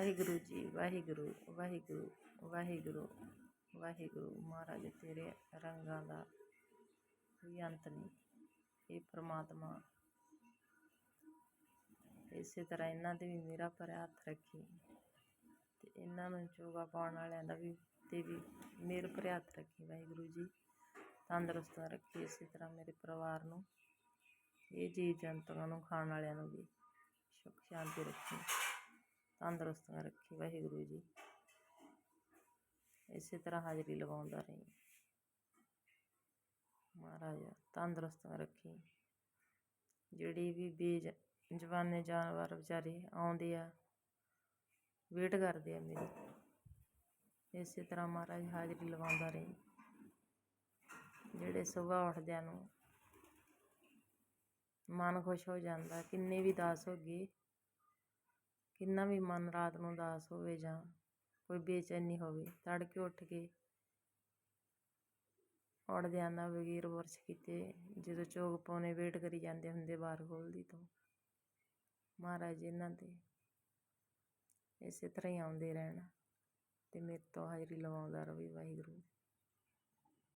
ਵਾਹਿਗੁਰੂ ਜੀ, ਵਾਹਿਗੁਰੂ ਵਾਹਿਗੁਰੂ ਵਾਹਿਗੁਰੂ ਵਾਹਿਗੁਰੂ ਮਹਾਰਾਜ, ਤੇਰੇ ਰੰਗਾਂ ਦਾ ਕੋਈ ਅੰਤ ਨਹੀਂ। ਇਹ ਪ੍ਰਮਾਤਮਾ, ਇਸੇ ਤਰ੍ਹਾਂ ਇਹਨਾਂ ਤੇ ਵੀ ਮੇਰਾ ਭਰਿਆ ਹੱਥ ਰੱਖੀ। ਤੇ ਇਹਨਾਂ ਨੂੰ ਚੋਗਾ ਪਾਉਣ ਵਾਲਿਆਂ ਦਾ ਵੀ ਤੇ ਵੀ ਮੇਰ ਭਰਿਆ ਹੱਥ ਰੱਖੀ ਵਾਹਿਗੁਰੂ ਜੀ। ਤੰਦਰੁਸਤ ਰੱਖੀ ਇਸੇ ਤਰ੍ਹਾਂ ਮੇਰੇ ਪਰਿਵਾਰ ਨੂੰ, ਇਹ ਜੀਵ ਜੰਤੂਆਂ ਨੂੰ, ਖਾਣ ਵਾਲਿਆਂ ਨੂੰ ਵੀ। ਸੁੱਖ, ਸ਼ਾਂਤੀ ਰੱਖੀ। ਤੰਦਰੁਸਤ ਰੱਖੀ ਵਾਹਿਗੁਰੂ ਜੀ। ਇਸੇ ਤਰ੍ਹਾਂ ਹਾਜ਼ਰੀ ਲਵਾਉਂਦਾ ਰਹੀ। ਮਹਾਰਾਜ, ਤੰਦਰੁਸਤ ਰੱਖੀ। ਜਿਹੜੀ ਵੀ ਬੇਜ, ਜਵਾਨੇ ਜਾਨਵਰ ਵਿਚਾਰੇ ਆਉਂਦੇ ਆ, ਵੇਟ ਕਰਦੇ ਆ ਮੇਰੀ। ਇਸੇ ਤਰ੍ਹਾਂ ਮਹਾਰਾਜ ਹਾਜ਼ਰੀ ਲਵਾਉਂਦਾ ਰਹੀ। ਜਿਹੜੇ ਸੁਬਾਹ ਉੱਠਦਿਆਂ ਨੂੰ ਮਨ ਖੁਸ਼ ਹੋ ਜਾਂਦਾ, ਕਿੰਨੇ ਵੀ ਦਾਸ ਹੋ ਗਏ ਕਿੰਨਾ ਵੀ ਮਨ ਰਾਤ ਨੂੰ ਉਦਾਸ ਹੋਵੇ ਜਾਂ ਕੋਈ ਬੇਚੈਨੀ ਹੋਵੇ, ਤੜਕੇ ਉੱਠ ਕੇ ਉੜਦਿਆਂ ਦਾ ਵਗੀਰ ਬੁਰਸ਼ ਕੀਤੇ, ਜਦੋਂ ਚੋਗ ਪਾਉਣੇ ਵੇਟ ਕਰੀ ਜਾਂਦੇ ਹੁੰਦੇ ਬਾਹਰ ਖੋਲਦੀ ਤੋਂ। ਮਹਾਰਾਜ ਇਹਨਾਂ ਤੇ ਇਸੇ ਤਰ੍ਹਾਂ ਹੀ ਆਉਂਦੇ ਰਹਿਣ ਤੇ ਮੇਰੇ ਤੋਂ ਹਾਜ਼ਰੀ ਲਵਾਉਂਦਾ ਰਵੇ ਵਾਹਿਗੁਰੂ।